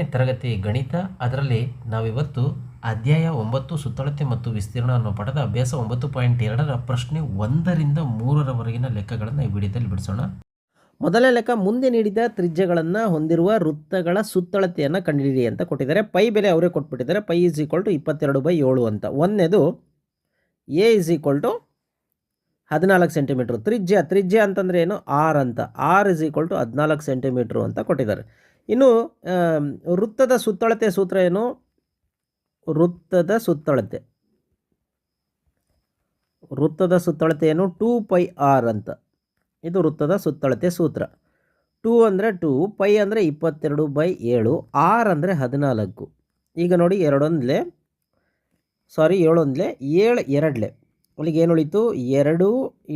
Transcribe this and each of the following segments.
ಹನ್ನೆರಡನೇ ತರಗತಿ ಗಣಿತ, ಅದರಲ್ಲಿ ನಾವಿವತ್ತು ಅಧ್ಯಾಯ ಒಂಬತ್ತು ಸುತ್ತಳತೆ ಮತ್ತು ವಿಸ್ತೀರ್ಣ ಪಡೆದ ಅಭ್ಯಾಸ ಒಂಬತ್ತು ಪಾಯಿಂಟ್ ಎರಡರ ಪ್ರಶ್ನೆ ಒಂದರಿಂದ ಮೂರರವರೆಗಿನ ಲೆಕ್ಕಗಳನ್ನು ಈ ವಿಡಿಯೋದಲ್ಲಿ ಬಿಡಿಸೋಣ. ಮೊದಲ ಲೆಕ್ಕ ಮುಂದೆ ನೀಡಿದ ತ್ರಿಜ್ಯಗಳನ್ನು ಹೊಂದಿರುವ ವೃತ್ತಗಳ ಸುತ್ತಳತೆಯನ್ನು ಕಂಡುಹಿಡಿಯಿರಿ ಅಂತ ಕೊಟ್ಟಿದ್ದಾರೆ. ಪೈ ಬೆಲೆ ಅವರೇ ಕೊಟ್ಬಿಟ್ಟಿದ್ದಾರೆ. ಪೈ ಇಸ್ ಈಕ್ವಲ್ ಟು ಇಪ್ಪತ್ತೆರಡು ಬೈ ಏಳು ಅಂತ. ಒಂದನೇದು, ಎ ಇಸ್ ಈಕ್ವಲ್ ಟು ಹದಿನಾಲ್ಕು ಸೆಂಟಿಮೀಟ್ರ್. ತ್ರಿಜ್ಯ ತ್ರಿಜ್ಯ ಅಂತಂದರೆ ಏನು? ಆರ್ ಅಂತ. ಆರ್ ಇಸ್ ಈಕ್ವಲ್ ಟು ಹದಿನಾಲ್ಕು ಸೆಂಟಿಮೀಟ್ರು ಅಂತ ಕೊಟ್ಟಿದ್ದಾರೆ. ಇನ್ನು ವೃತ್ತದ ಸುತ್ತಳತೆ ಸೂತ್ರ ಏನು? ವೃತ್ತದ ಸುತ್ತಳತೆ. ವೃತ್ತದ ಸುತ್ತಳತೆ ಏನು? ಟೂ ಪೈ ಆರ್ ಅಂತ. ಇದು ವೃತ್ತದ ಸುತ್ತಳತೆ ಸೂತ್ರ. ಟೂ ಅಂದರೆ ಟೂ, ಪೈ ಅಂದರೆ ಇಪ್ಪತ್ತೆರಡು ಬೈ ಏಳು, ಆರ್ ಅಂದರೆ ಹದಿನಾಲ್ಕು. ಈಗ ನೋಡಿ ಎರಡೊಂದ್ಲೆ, ಸಾರಿ ಏಳೊಂದ್ಲೆ, ಏಳು ಎರಡಲೆ. ಅಲ್ಲಿಗೆ ಏನು ಉಳಿತು? ಎರಡು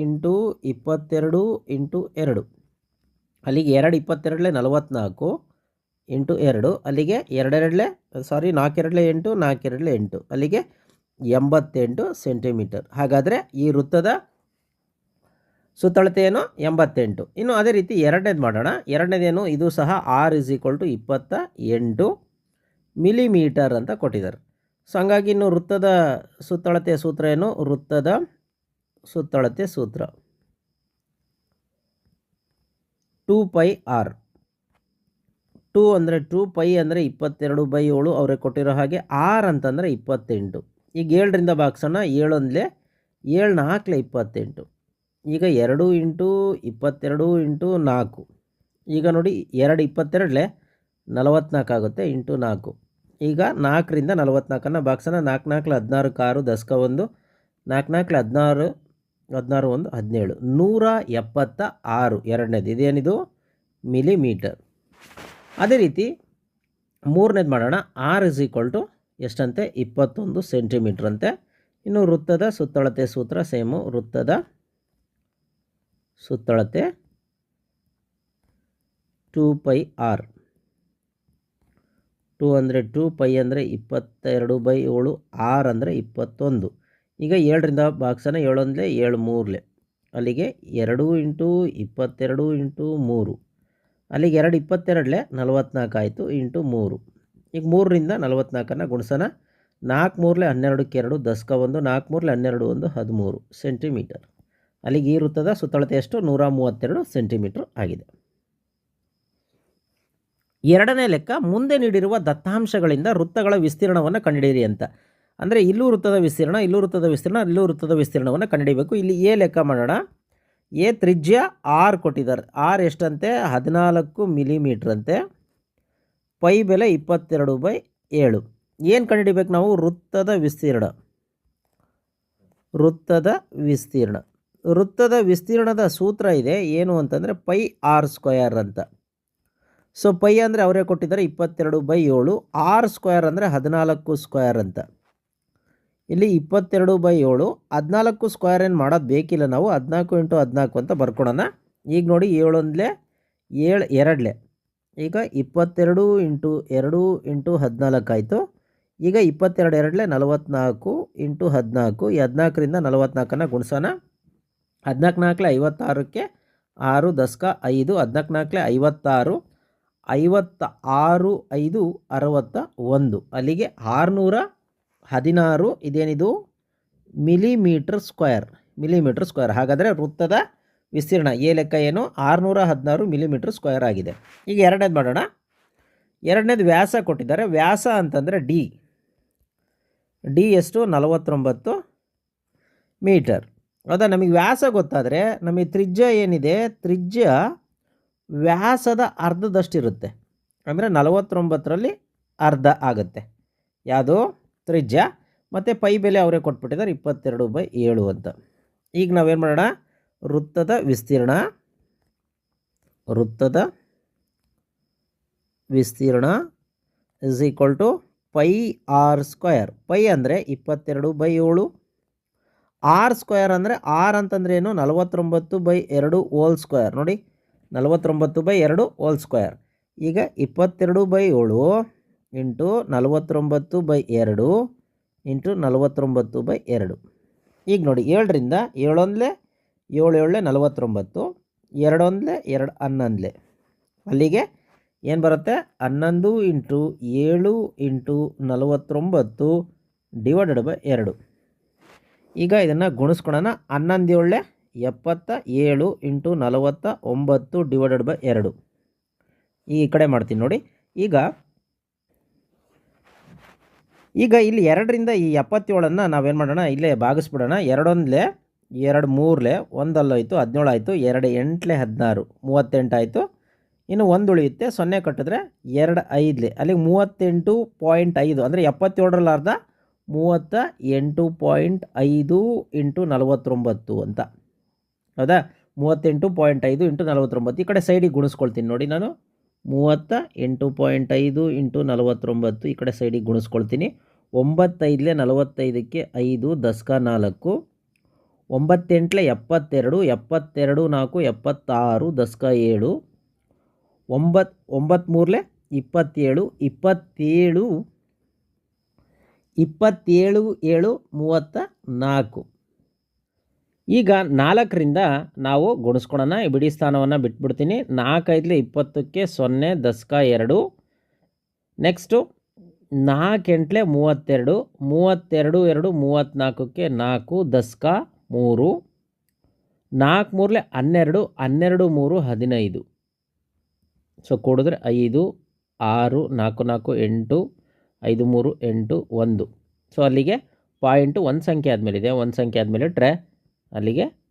ಇಂಟು ಇಪ್ಪತ್ತೆರಡು ಇಂಟು ಎರಡು. ಅಲ್ಲಿಗೆ ಎರಡು ಇಪ್ಪತ್ತೆರಡಲೆ ನಲವತ್ತ್ನಾಲ್ಕು ಇಂಟು ಎರಡು, ಅಲ್ಲಿಗೆ ಎರಡೆರಡಲೆ ಸಾರಿ ನಾಲ್ಕೆರಡಲೆ ಎಂಟು ನಾಲ್ಕೆರಡಲೆ ಎಂಟು, ಅಲ್ಲಿಗೆ ಎಂಬತ್ತೆಂಟು ಸೆಂಟಿಮೀಟರ್ ಹಾಗಾದರೆ ಈ ವೃತ್ತದ ಸುತ್ತಳತೆ ಏನು? ಎಂಬತ್ತೆಂಟು. ಇನ್ನು ಅದೇ ರೀತಿ ಎರಡನೇದು ಮಾಡೋಣ. ಎರಡನೇದೇನು? ಇದು ಸಹ ಆರ್ ಇಸ್ ಈಕ್ವಲ್ ಟು ಇಪ್ಪತ್ತ ಎಂಟು ಮಿಲಿಮೀಟರ್ ಅಂತ ಕೊಟ್ಟಿದ್ದಾರೆ. ಸೊ ಹಂಗಾಗಿ ಇನ್ನು ವೃತ್ತದ ಸುತ್ತಳತೆಯ ಸೂತ್ರ ಏನು? ವೃತ್ತದ ಸುತ್ತಳತೆ ಸೂತ್ರ. ಟೂ ಪೈ ಆರ್ ಟೂ ಅಂದರೆ ಟೂ ಪೈ ಅಂದರೆ ಇಪ್ಪತ್ತೆರಡು ಬೈ ಏಳು ಅವರೇ ಕೊಟ್ಟಿರೋ ಹಾಗೆ ಆರ್ ಅಂತಂದರೆ ಇಪ್ಪತ್ತೆಂಟು. ಈಗ ಏಳರಿಂದ ಬಾಗ್ಸೋಣ ಏಳೊಂದಲೇ ಏಳು ನಾಲ್ಕಲೆ ಇಪ್ಪತ್ತೆಂಟು. ಈಗ ಎರಡು ಇಂಟು ಇಪ್ಪತ್ತೆರಡು ಇಂಟು ನಾಲ್ಕು. ಈಗ ನೋಡಿ ಎರಡು ಇಪ್ಪತ್ತೆರಡಲೆ ನಲವತ್ನಾಲ್ಕು ಆಗುತ್ತೆ ಇಂಟು ನಾಲ್ಕು. ಈಗ ನಾಲ್ಕರಿಂದ ನಲವತ್ನಾಲ್ಕನ್ನು ಬಾಕ್ಸನ ನಾಲ್ಕು ನಾಲ್ಕಲೆ ಹದಿನಾರು ಕಾರು ದಶಕ ಒಂದು, ನಾಲ್ಕು ನಾಲ್ಕಲೆ ಹದಿನಾರು ಹದಿನಾರು ಒಂದು, ಹದಿನೇಳು. ನೂರ ಎಪ್ಪತ್ತ ಆರು ಎರಡನೇದು. ಇದೇನಿದು? ಮಿಲಿಮೀಟರ್ ಅದೇ ರೀತಿ ಮೂರನೇದು ಮಾಡೋಣ. ಆರ್ ಇಸ್ ಈಕ್ವಲ್ ಟು ಎಷ್ಟಂತೆ? ಇಪ್ಪತ್ತೊಂದು ಸೆಂಟಿಮೀಟ್ರ್ ಅಂತೆ. ಇನ್ನು ವೃತ್ತದ ಸುತ್ತಳತೆ ಸೂತ್ರ ಸೇಮು ವೃತ್ತದ ಸುತ್ತಳತೆ ಟೂ ಪೈ ಆರ್ ಟೂ ಅಂದರೆ ಟೂ ಪೈ ಅಂದರೆ ಇಪ್ಪತ್ತೆರಡು ಬೈ ಏಳು ಆರ್ ಅಂದರೆ ಇಪ್ಪತ್ತೊಂದು. ಈಗ ಏಳರಿಂದ ಬಾಕ್ಸನ್ನು ಏಳೊಂದಲೇ ಏಳು ಮೂರಲೆ. ಅಲ್ಲಿಗೆ ಎರಡು ಇಂಟು ಇಪ್ಪತ್ತೆರಡು ಇಂಟು ಮೂರು. ಅಲ್ಲಿಗೆ ಎರಡು ಇಪ್ಪತ್ತೆರಡಲೆ ನಲವತ್ನಾಲ್ಕು ಆಯಿತು, ಇಂಟು ಮೂರು. ಈಗ ಮೂರರಿಂದ ನಲವತ್ನಾಲ್ಕನ್ನು ಗುಣಿಸೋಣ. ನಾಲ್ಕು ಮೂರಲೆ ಹನ್ನೆರಡಕ್ಕೆ ಎರಡು, ದಸ್ಕ ಒಂದು, ನಾಲ್ಕು ಮೂರಲೆ ಹನ್ನೆರಡು ಒಂದು, ಹದಿಮೂರು ಸೆಂಟಿಮೀಟರ್. ಅಲ್ಲಿಗೆ ಈ ವೃತ್ತದ ಸುತ್ತಳತೆ ಎಷ್ಟು? ನೂರ ಮೂವತ್ತೆರಡು ಸೆಂಟಿಮೀಟ್ರ್ ಆಗಿದೆ. ಎರಡನೇ ಲೆಕ್ಕ, ಮುಂದೆ ನೀಡಿರುವ ದತ್ತಾಂಶಗಳಿಂದ ವೃತ್ತಗಳ ವಿಸ್ತೀರ್ಣವನ್ನು ಕಂಡುಹಿಡಿಯಿರಿ ಅಂತ. ಅಂದರೆ ಇಲ್ಲೂ ವೃತ್ತದ ವಿಸ್ತೀರ್ಣ, ಇಲ್ಲೂ ವೃತ್ತದ ವಿಸ್ತೀರ್ಣ, ಇಲ್ಲೂ ವೃತ್ತದ ವಿಸ್ತೀರ್ಣವನ್ನು ಕಂಡುಹಿಡಿಯಬೇಕು ಇಲ್ಲಿ ಎ ಲೆಕ್ಕ ಮಾಡೋಣ. ಎ ತ್ರಿಜ್ಯ ಆರ್ ಕೊಟ್ಟಿದ್ದಾರೆ. ಆರ್ ಎಷ್ಟಂತೆ? ಹದಿನಾಲ್ಕು ಮಿಲಿಮೀಟ್ರ್ ಅಂತೆ ಪೈ ಬೆಲೆ ಇಪ್ಪತ್ತೆರಡು ಬೈ ಏಳು. ಏನು ಕಂಡುಹಿಡಿಬೇಕು ನಾವು? ವೃತ್ತದ ವಿಸ್ತೀರ್ಣ. ವೃತ್ತದ ವಿಸ್ತೀರ್ಣ. ವೃತ್ತದ ವಿಸ್ತೀರ್ಣದ ಸೂತ್ರ ಇದೆ. ಏನು ಅಂತಂದರೆ ಪೈ ಆರ್ ಸ್ಕ್ವಯರ್ ಅಂತ. ಸೊ ಪೈ ಅಂದರೆ ಅವರೇ ಕೊಟ್ಟಿದ್ದಾರೆ ಇಪ್ಪತ್ತೆರಡು ಬೈ ಏಳು. ಆರ್ ಸ್ಕ್ವಯರ್ ಅಂದರೆ ಹದಿನಾಲ್ಕು ಸ್ಕ್ವಯರ್ ಅಂತ. ಇಲ್ಲಿ ಇಪ್ಪತ್ತೆರಡು ಬೈ ಏಳು, ಹದಿನಾಲ್ಕು ಸ್ಕ್ವೇರ್ ಏನು ಮಾಡೋದು ಬೇಕಿಲ್ಲ ನಾವು, ಹದಿನಾಲ್ಕು ಇಂಟು ಹದಿನಾಲ್ಕು ಅಂತ ಬರ್ಕೊಳೋಣ ಈಗ ನೋಡಿ ಏಳೊಂದಲೇ, ಏಳು ಎರಡಲೆ. ಈಗ ಇಪ್ಪತ್ತೆರಡು ಇಂಟು ಎರಡು ಇಂಟು ಹದಿನಾಲ್ಕು ಆಯಿತು. ಈಗ ಇಪ್ಪತ್ತೆರಡು ಎರಡಲೆ ನಲವತ್ತ್ನಾಲ್ಕು ಇಂಟು ಹದಿನಾಲ್ಕು, ಈ ಹದಿನಾಲ್ಕರಿಂದ ನಲವತ್ತ್ನಾಲ್ಕನ್ನು ಗುಣಿಸೋಣ. ಹದಿನಾಲ್ಕು ನಾಲ್ಕಲೆ ಐವತ್ತಾರಕ್ಕೆ ಆರು ದಸ್ಕ ಐದು ಹದಿನಾಲ್ಕು ನಾಲ್ಕಲೆ ಐವತ್ತಾರು ಐವತ್ತ ಆರು ಐದು ಅರವತ್ತ ಒಂದು. ಅಲ್ಲಿಗೆ ಆರುನೂರ ಹದಿನಾರು ಇದೇನಿದು? Millimetre square millimetre square. ಹಾಗಾದರೆ ವೃತ್ತದ ವಿಸ್ತೀರ್ಣ ಎ ಲೆಕ್ಕ ಏನು? ಆರುನೂರ ಹದಿನಾರು ಮಿಲಿಮೀಟ್ರ್ ಸ್ಕ್ವೇರ್ ಆಗಿದೆ. ಈಗ ಎರಡನೇದು ಮಾಡೋಣ. ಎರಡನೇದು ವ್ಯಾಸ ಕೊಟ್ಟಿದ್ದಾರೆ. ವ್ಯಾಸ ಅಂತಂದರೆ ಡಿ. ಡಿ ಎಷ್ಟು? ನಲವತ್ತೊಂಬತ್ತು ಮೀಟರ್. ಹೌದಾ ನಮಗೆ ವ್ಯಾಸ ಗೊತ್ತಾದರೆ ನಮಗೆ ತ್ರಿಜ್ಯ ಏನಿದೆ? ತ್ರಿಜ್ಯ ವ್ಯಾಸದ ಅರ್ಧದಷ್ಟಿರುತ್ತೆ. ಅಂದರೆ ನಲವತ್ತೊಂಬತ್ತರಲ್ಲಿ ಅರ್ಧ ಆಗುತ್ತೆ. ಯಾವುದು? ತ್ರಿಜ್ಯ ಮತ್ತು ಪೈ ಬೆಲೆ ಅವರೇ ಕೊಟ್ಬಿಟ್ಟಿದ್ದಾರೆ ಇಪ್ಪತ್ತೆರಡು ಬೈ ಏಳು ಅಂತ. ಈಗ ನಾವೇನು ಮಾಡೋಣ? ವೃತ್ತದ ವಿಸ್ತೀರ್ಣ ವೃತ್ತದ ವಿಸ್ತೀರ್ಣ is equal to pi R square pi ಅಂದರೆ ಇಪ್ಪತ್ತೆರಡು ಬೈ ಏಳು. ಆರ್ ಸ್ಕ್ವಯರ್ ಅಂದರೆ ಆರ್ ಅಂತಂದ್ರೆ ಏನು? ನಲವತ್ತೊಂಬತ್ತು ಬೈ ಎರಡು ಓಲ್ ಸ್ಕ್ವಯರ್ ನೋಡಿ, ನಲವತ್ತೊಂಬತ್ತು ಬೈ ಎರಡು ಓಲ್ ಸ್ಕ್ವಯರ್ ಈಗ ಇಪ್ಪತ್ತೆರಡು ಬೈ ಏಳು. ಇಂಟು ನಲವತ್ತೊಂಬತ್ತು ಬೈ ಎರಡು ಇಂಟು ನಲವತ್ತೊಂಬತ್ತು ಬೈ ಎರಡು. ಈಗ ನೋಡಿ, ಏಳರಿಂದ ಏಳೊಂದಲೇ ಏಳು ಏಳಲೆ ನಲವತ್ತೊಂಬತ್ತು, ಎರಡೊಂದಲೆ ಎರಡು ಹನ್ನೊಂದಲೆ. ಅಲ್ಲಿಗೆ ಏನು ಬರುತ್ತೆ? ಹನ್ನೊಂದು ಇಂಟು ಏಳು ಇಂಟು ನಲವತ್ತೊಂಬತ್ತು ಡಿವೈಡೆಡ್ ಬೈ ಎರಡು. ಈಗ ಇದನ್ನು ಗುಣಿಸ್ಕೊಳೋಣ. ಹನ್ನೊಂದು ಏಳೆ ಎಪ್ಪತ್ತ ಏಳು ಇಂಟು ನಲವತ್ತ ಒಂಬತ್ತು ಡಿವೈಡೆಡ್ ಬೈ ಎರಡು. ಈ ಕಡೆ ಮಾಡ್ತೀನಿ ನೋಡಿ. ಈಗ ಈಗ ಇಲ್ಲಿ ಎರಡರಿಂದ ಈ ಎಪ್ಪತ್ತೇಳನ್ನು ನಾವೇನು ಮಾಡೋಣ? ಇಲ್ಲೇ ಭಾಗಿಸ್ಬಿಡೋಣ. ಎರಡೊಂದಲೇ, ಎರಡು ಮೂರಲೆ ಒಂದಲ್ಲೋಯ್ತು ಹದಿನೇಳು ಆಯಿತು, ಎರಡು ಎಂಟ್ಲೆ ಹದಿನಾರು, ಮೂವತ್ತೆಂಟು ಆಯಿತು. ಇನ್ನು ಒಂದು ಉಳಿಯುತ್ತೆ. ಸೊನ್ನೆ ಕಟ್ಟಿದ್ರೆ ಎರಡು ಐದಲೆ. ಅಲ್ಲಿಗೆ ಮೂವತ್ತೆಂಟು ಪಾಯಿಂಟ್ ಐದು, ಅಂದರೆ ಎಪ್ಪತ್ತೇಳರಲ್ಲಿ ಅರ್ಧ, ಮೂವತ್ತ ಎಂಟು ಪಾಯಿಂಟ್ ಐದು ಇಂಟು ನಲವತ್ತೊಂಬತ್ತು ಅಂತ. ಹೌದಾ? ಮೂವತ್ತೆಂಟು ಪಾಯಿಂಟ್ ಐದು ಇಂಟು ನಲವತ್ತೊಂಬತ್ತು. ಈ ಕಡೆ ಸೈಡಿಗೆ ಗುಣಿಸ್ಕೊಳ್ತೀನಿ ನೋಡಿ ನಾನು. ಮೂವತ್ತ ಎಂಟು ಪಾಯಿಂಟ್ ಐದು ಇಂಟು ನಲವತ್ತೊಂಬತ್ತು. ಈ ಕಡೆ ಸೈಡಿಗೆ ಗುಣಿಸ್ಕೊಳ್ತೀನಿ. ಒಂಬತ್ತೈದಲೆ ನಲವತ್ತೈದಕ್ಕೆ ಐದು, ದಸ್ಕ ನಾಲ್ಕು. ಒಂಬತ್ತೆಂಟಲೆ ಎಪ್ಪತ್ತೆರಡು ಎಪ್ಪತ್ತೆರಡು ನಾಲ್ಕು, ಎಪ್ಪತ್ತಾರು, ದಸ್ಕ ಏಳು. ಒಂಬತ್ತು ಒಂಬತ್ತ್ಮೂರಲೆ ಇಪ್ಪತ್ತೇಳು ಇಪ್ಪತ್ತೇಳು ಇಪ್ಪತ್ತೇಳು, ಏಳು, ಮೂವತ್ತ ನಾಲ್ಕು. ಈಗ ನಾಲ್ಕರಿಂದ ನಾವು ಗುಣಿಸ್ಕೊಳ್ಳೋಣ ಈ ಬಿಡಿ ಸ್ಥಾನವನ್ನು ಬಿಟ್ಬಿಡ್ತೀನಿ. ನಾಲ್ಕೈದಲೆ ಇಪ್ಪತ್ತಕ್ಕೆ ಸೊನ್ನೆ ದಶಕ ಎರಡು. ನೆಕ್ಸ್ಟು ನಾಲ್ಕೆಂಟ್ಲೆ ಮೂವತ್ತೆರಡು. ಮೂವತ್ತೆರಡು, ಎರಡು, ಮೂವತ್ತ್ನಾಲ್ಕಕ್ಕೆ ನಾಲ್ಕು ದಶಕ ಮೂರು. ನಾಲ್ಕು ಮೂರಲೆ ಹನ್ನೆರಡು ಹನ್ನೆರಡು ಮೂರು, ಹದಿನೈದು. ಸೊ ಕೂಡಿದ್ರೆ ಐದು, ಆರು, ನಾಲ್ಕು ನಾಲ್ಕು, ಎಂಟು, ಐದು, ಮೂರು, ಎಂಟು, ಒಂದು. ಸೊ ಅಲ್ಲಿಗೆ ಪಾಯಿಂಟು ಒಂದು ಸಂಖ್ಯೆ ಆದಮೇಲಿದೆ. ಒಂದು ಸಂಖ್ಯೆ ಆದಮೇಲೆ ಇಟ್ಟರೆ ಅಲ್ಲಿಗೆ?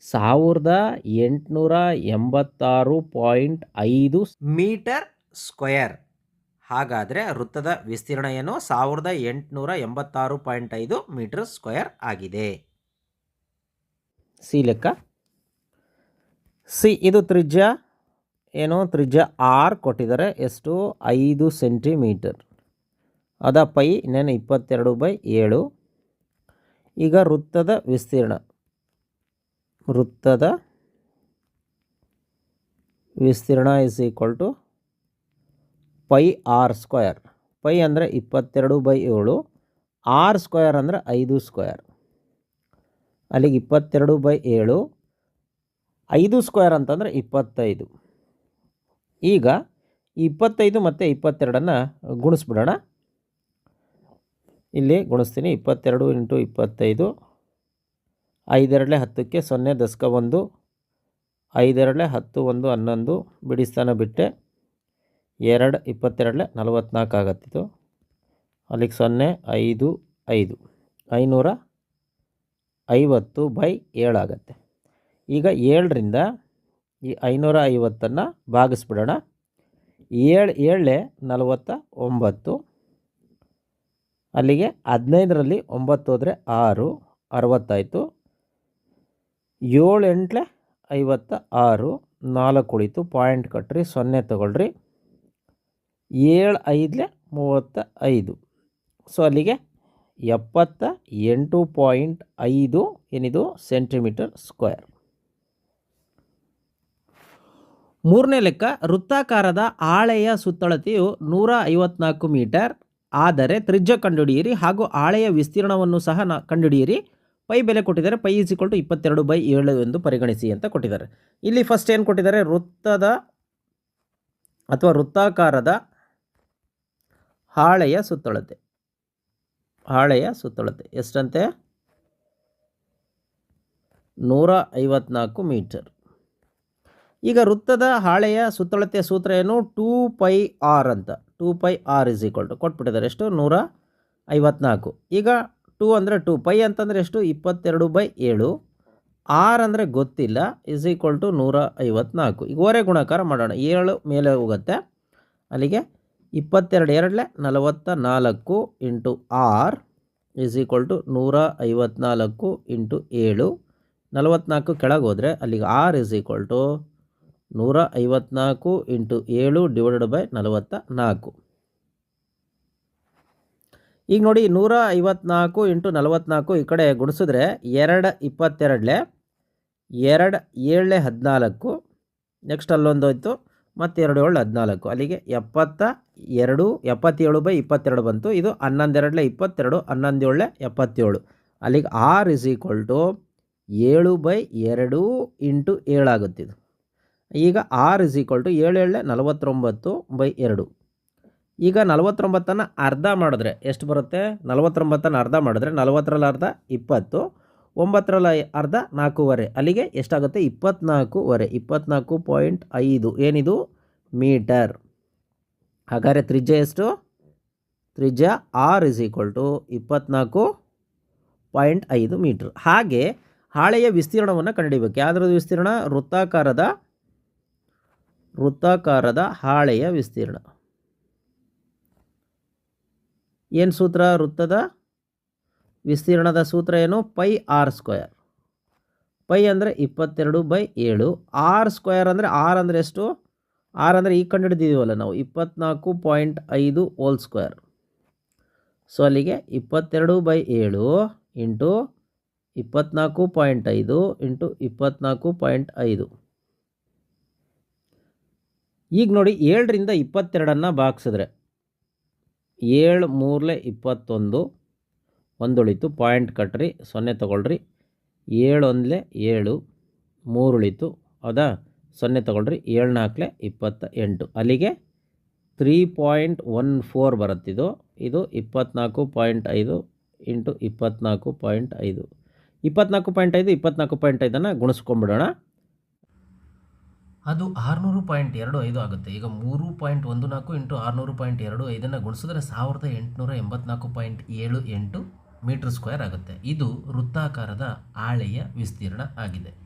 ಸಾವಿರದ ಎಂಟುನೂರ ಎಂಬತ್ತಾರು ಪಾಯಿಂಟ್ ಐದು ಮೀಟರ್ ಸ್ಕ್ವಯರ್ ಹಾಗಾದರೆ ವೃತ್ತದ ವಿಸ್ತೀರ್ಣ ಏನು? ಸಾವಿರದ ಎಂಟುನೂರ ಎಂಬತ್ತಾರು ಪಾಯಿಂಟ್ ಐದು ಮೀಟರ್ ಸ್ಕ್ವಯರ್ ಆಗಿದೆ. ಸಿ ಲೆಕ್ಕ. ಸಿ ಇದು ತ್ರಿಜ್ಯ ಏನು? ತ್ರಿಜ್ಯ ಆರ್ ಕೊಟ್ಟಿದ್ದಾರೆ. ಎಷ್ಟು? ಐದು ಸೆಂಟಿಮೀಟರ್. ಅದ ಪೈ ಇನ್ನೇನು ಇಪ್ಪತ್ತೆರಡು ಬೈ ಏಳು. ಈಗ ವೃತ್ತದ ವಿಸ್ತೀರ್ಣ. ವೃತ್ತದ ವಿಸ್ತೀರ್ಣ is equal to pi R square pi ಅಂದರೆ ಇಪ್ಪತ್ತೆರಡು ಬೈ ಏಳು ಆರ್ ಸ್ಕ್ವಯರ್ ಅಂದರೆ ಐದು ಸ್ಕ್ವಯರ್ ಅಲ್ಲಿಗೆ ಇಪ್ಪತ್ತೆರಡು ಬೈ ಏಳು, ಐದು ಸ್ಕ್ವಯರ್ ಅಂತಂದರೆ ಇಪ್ಪತ್ತೈದು. ಈಗ ಇಪ್ಪತ್ತೈದು ಮತ್ತು ಇಪ್ಪತ್ತೆರಡನ್ನು ಗುಣಿಸ್ಬಿಡೋಣ. ಇಲ್ಲಿ ಗುಣಿಸ್ತೀನಿ, ಇಪ್ಪತ್ತೆರಡು ಇಂಟು ಇಪ್ಪತ್ತೈದು. ಐದೆರಡಲೆ ಹತ್ತಕ್ಕೆ ಸೊನ್ನೆ ದಶಕ ಒಂದು. ಐದೆರಡಲೆ ಹತ್ತು ಒಂದು ಹನ್ನೊಂದು, ಬಿಡಿಸ್ತಾನ ಬಿಟ್ಟೆ. ಎರಡು ಇಪ್ಪತ್ತೆರಡಲೆ ನಲವತ್ತ್ನಾಲ್ಕು ಆಗತ್ತಿತ್ತು. ಅಲ್ಲಿಗೆ ಸೊನ್ನೆ, ಐದು ಐದು. ಐನೂರ ಐವತ್ತು ಬೈ ಏಳಾಗತ್ತೆ ಈಗ ಏಳರಿಂದ ಈ ಐನೂರ ಐವತ್ತನ್ನು ಭಾಗಿಸ್ಬಿಡೋಣ. ಏಳು, ಏಳೆ ನಲವತ್ತ ಒಂಬತ್ತು. ಅಲ್ಲಿಗೆ ಹದಿನೈದರಲ್ಲಿ ಒಂಬತ್ತು ಹೋದರೆ ಆರು, ಅರವತ್ತಾಯಿತು. ಏಳು ಎಂಟ್ಲೆ ಐವತ್ತ ಆರು, ನಾಲ್ಕು ಉಳಿತು. ಪಾಯಿಂಟ್ ಕಟ್ಟ್ರಿ ಸೊನ್ನೆ ತಗೊಳ್ರಿ. ಏಳು ಐದಲೆ ಮೂವತ್ತ ಐದು. ಸೊ ಅಲ್ಲಿಗೆ ಎಪ್ಪತ್ತ ಎಂಟು ಪಾಯಿಂಟ್ ಐದು ಏನಿದು? Centimetre square. ಮೂರನೇ ಲೆಕ್ಕ, ವೃತ್ತಾಕಾರದ ಆಳೆಯ ಸುತ್ತಳತೆಯು ನೂರ ಐವತ್ನಾಲ್ಕು ಮೀಟರ್. ಆದರೆ ತ್ರಿಜ್ಯ ಕಂಡುಹಿಡಿಯಿರಿ ಹಾಗೂ ಹಾಳೆಯ ವಿಸ್ತೀರ್ಣವನ್ನು ಸಹ ನ ಕಂಡುಹಿಡಿಯಿರಿ. ಪೈ ಬೆಲೆ ಕೊಟ್ಟಿದ್ದಾರೆ. ಪೈ ಟು ಇಪ್ಪತ್ತೆರಡು ಬೈ ಏಳು ಎಂದು ಪರಿಗಣಿಸಿ ಅಂತ ಕೊಟ್ಟಿದ್ದಾರೆ. ಇಲ್ಲಿ ಫಸ್ಟ್ ಏನು ಕೊಟ್ಟಿದ್ದಾರೆ? ವೃತ್ತದ ಅಥವಾ ವೃತ್ತಾಕಾರದ ಹಾಳೆಯ ಸುತ್ತಳತೆ. ಹಾಳೆಯ ಸುತ್ತಳತೆ. ಎಷ್ಟಂತೆ? ನೂರ ಐವತ್ನಾಲ್ಕು ಮೀಟರ್. ಈಗ ವೃತ್ತದ ಹಾಳೆಯ ಸುತ್ತಳತೆಯ ಸೂತ್ರ ಏನು? ಟೂ ಪೈ ಆರ್ ಅಂತ. Two pi R is equal to ಕೊಟ್ಬಿಟ್ಟಿದ್ದಾರೆ ಎಷ್ಟು? ನೂರ ಐವತ್ನಾಲ್ಕು. ಈಗ ಟೂ ಅಂದರೆ ಟೂ, ಪೈ ಅಂತಂದರೆ ಎಷ್ಟು? ಇಪ್ಪತ್ತೆರಡು ಬೈ ಏಳು. ಆರ್ ಅಂದರೆ ಗೊತ್ತಿಲ್ಲ ಇಸ್ ಈಕ್ವಲ್ ಟು ನೂರ ಐವತ್ನಾಲ್ಕು. ಈಗ ಓರೆ ಗುಣಾಕಾರ ಮಾಡೋಣ. ಏಳು ಮೇಲೆ ಹೋಗುತ್ತೆ. ಅಲ್ಲಿಗೆ ಇಪ್ಪತ್ತೆರಡು ಎರಡಲೆ ನಲವತ್ತ ನಾಲ್ಕು into R is equal to ನೂರ ಐವತ್ನಾಲ್ಕು ಇಂಟು ಏಳು. ನಲವತ್ನಾಲ್ಕು ಕೆಳಗೆ ಹೋದರೆ ಅಲ್ಲಿಗೆ ಆರ್ ಇಸ್ ಈಕ್ವಲ್ ಟು ನೂರ ಐವತ್ನಾಲ್ಕು ಇಂಟು ಏಳು ಡಿವೈಡೆಡ್ ಬೈ ನಲವತ್ತ ನಾಲ್ಕು ಈಗ ನೋಡಿ ನೂರ ಐವತ್ನಾಲ್ಕು ಇಂಟು ನಲವತ್ನಾಲ್ಕು ಈ ಕಡೆ ಗುಣಿಸಿದ್ರೆ ಎರಡು ಇಪ್ಪತ್ತೆರಡಲೆ, ಎರಡು ಏಳಲೆ ಹದಿನಾಲ್ಕು, ನೆಕ್ಸ್ಟ್ ಅಲ್ಲೊಂದು ಮತ್ತು ಎರಡು ಏಳು ಹದಿನಾಲ್ಕು. ಅಲ್ಲಿಗೆ ಎಪ್ಪತ್ತ ಎರಡು, ಎಪ್ಪತ್ತೇಳು ಬೈ ಇಪ್ಪತ್ತೆರಡು ಬಂತು. ಇದು ಹನ್ನೊಂದೆರಡಲೆ ಇಪ್ಪತ್ತೆರಡು ಹನ್ನೊಂದು ಏಳಲೆ ಎಪ್ಪತ್ತೇಳು. ಅಲ್ಲಿಗೆ ಆರ್ ಇಸ್ ಈಕ್ವಲ್ ಟು ಏಳು ಬೈ ಎರಡು ಇಂಟು ಏಳಾಗುತ್ತಿದ್ದು ಈಗ ಆರ್ ಇಸ್ ಈಕ್ವಲ್ ಟು ಏಳು ಏಳೆ ನಲವತ್ತೊಂಬತ್ತು ಬೈ ಎರಡು. ಈಗ ನಲವತ್ತೊಂಬತ್ತನ್ನು ಅರ್ಧ ಮಾಡಿದ್ರೆ ಎಷ್ಟು ಬರುತ್ತೆ? ನಲವತ್ತೊಂಬತ್ತನ್ನು ಅರ್ಧ ಮಾಡಿದ್ರೆ ನಲವತ್ತರಲ್ಲಿ ಅರ್ಧ ಇಪ್ಪತ್ತು, ಒಂಬತ್ತರಲ್ಲಿ ಅರ್ಧ ನಾಲ್ಕೂವರೆ. ಅಲ್ಲಿಗೆ ಎಷ್ಟಾಗುತ್ತೆ? ಇಪ್ಪತ್ನಾಲ್ಕೂವರೆ, ಇಪ್ಪತ್ನಾಲ್ಕು ಪಾಯಿಂಟ್ ಐದು. ಏನಿದು? ಮೀಟರ್. ಹಾಗಾದರೆ ತ್ರಿಜ್ಯ ಎಷ್ಟು? ತ್ರಿಜ್ಯ ಆರ್ ಇಸ್ ಈಕ್ವಲ್ ಟು ಇಪ್ಪತ್ನಾಲ್ಕು ಪಾಯಿಂಟ್ ಐದು ಮೀಟ್ರ್. ಹಾಗೆ ಹಾಳೆಯ ವಿಸ್ತೀರ್ಣವನ್ನು ಕಂಡುಹಿಡಿಬೇಕು. ಯಾವುದ್ರದ್ದು ವಿಸ್ತೀರ್ಣ? ವೃತ್ತಾಕಾರದ ವೃತ್ತಾಕಾರದ ಹಾಳೆಯ ವಿಸ್ತೀರ್ಣ. ಏನು ಸೂತ್ರ? ವೃತ್ತದ ವಿಸ್ತೀರ್ಣದ ಸೂತ್ರ ಏನು? ಪೈ ಆರ್ ಸ್ಕ್ವಯರ್ ಪೈ ಅಂದರೆ ಇಪ್ಪತ್ತೆರಡು ಬೈ ಏಳು. ಆರ್ ಸ್ಕ್ವಯರ್ ಅಂದರೆ ಆರ್ ಅಂದರೆ ಎಷ್ಟು? ಆರ್ ಅಂದರೆ ಈ ಕಂಡು ಹಿಡಿದಿದ್ದೀವಲ್ಲ ನಾವು. ಇಪ್ಪತ್ನಾಲ್ಕು ಪಾಯಿಂಟ್ ಐದು ಓಲ್ ಸ್ಕ್ವಯರ್ ಸೊ ಅಲ್ಲಿಗೆ ಇಪ್ಪತ್ತೆರಡು ಬೈ ಏಳು ಇಂಟು ಇಪ್ಪತ್ನಾಲ್ಕು ಪಾಯಿಂಟ್ ಐದು ಇಂಟು ಇಪ್ಪತ್ನಾಲ್ಕು ಪಾಯಿಂಟ್ ಐದು. ಈಗ ನೋಡಿ ಏಳರಿಂದ ಇಪ್ಪತ್ತೆರಡನ್ನು ಬಾಗಿಸಿದ್ರೆ ಏಳು ಮೂರಲೆ ಇಪ್ಪತ್ತೊಂದು, ಒಂದುಳಿತು ಪಾಯಿಂಟ್ ಕಟ್ರಿ, ಸೊನ್ನೆ ತೊಗೊಳ್ರಿ. ಏಳು ಒಂದಲೇ ಏಳು, ಮೂರುಳಿತು ಹೌದಾ ಸೊನ್ನೆ ತೊಗೊಳ್ರಿ, ಏಳು ನಾಲ್ಕಲೆ ಇಪ್ಪತ್ತ ಎಂಟು ಅಲ್ಲಿಗೆ ತ್ರೀ ಪಾಯಿಂಟ್ ಒನ್ ಫೋರ್ ಬರುತ್ತಿದ್ದು ಇದು. ಇಪ್ಪತ್ನಾಲ್ಕು ಪಾಯಿಂಟ್ ಐದು ಇಂಟು ಇಪ್ಪತ್ನಾಲ್ಕು ಪಾಯಿಂಟ್ ಐದು. ಇಪ್ಪತ್ನಾಲ್ಕು ಪಾಯಿಂಟ್ ಐದು, ಇಪ್ಪತ್ನಾಲ್ಕು ಪಾಯಿಂಟ್ ಐದನ್ನು ಗುಣಿಸ್ಕೊಂಬಿಡೋಣ ಅದು ಆರುನೂರು ಪಾಯಿಂಟ್ ಎರಡು ಐದು ಆಗುತ್ತೆ. ಈಗ ಮೂರು ಪಾಯಿಂಟ್ ಒಂದು ನಾಲ್ಕು ಇಂಟು ಆರುನೂರು ಪಾಯಿಂಟ್ ಎರಡು ಐದನ್ನು ಗುಣಿಸಿದ್ರೆ ಸಾವಿರದ ಎಂಟುನೂರ ಎಂಬತ್ನಾಲ್ಕು ಪಾಯಿಂಟ್ ಏಳು ಎಂಟು ಮೀಟರ್ ಸ್ಕ್ವೇರ್ ಆಗುತ್ತೆ. ಇದು ವೃತ್ತಾಕಾರದ ಆಳೆಯ ವಿಸ್ತೀರ್ಣ ಆಗಿದೆ.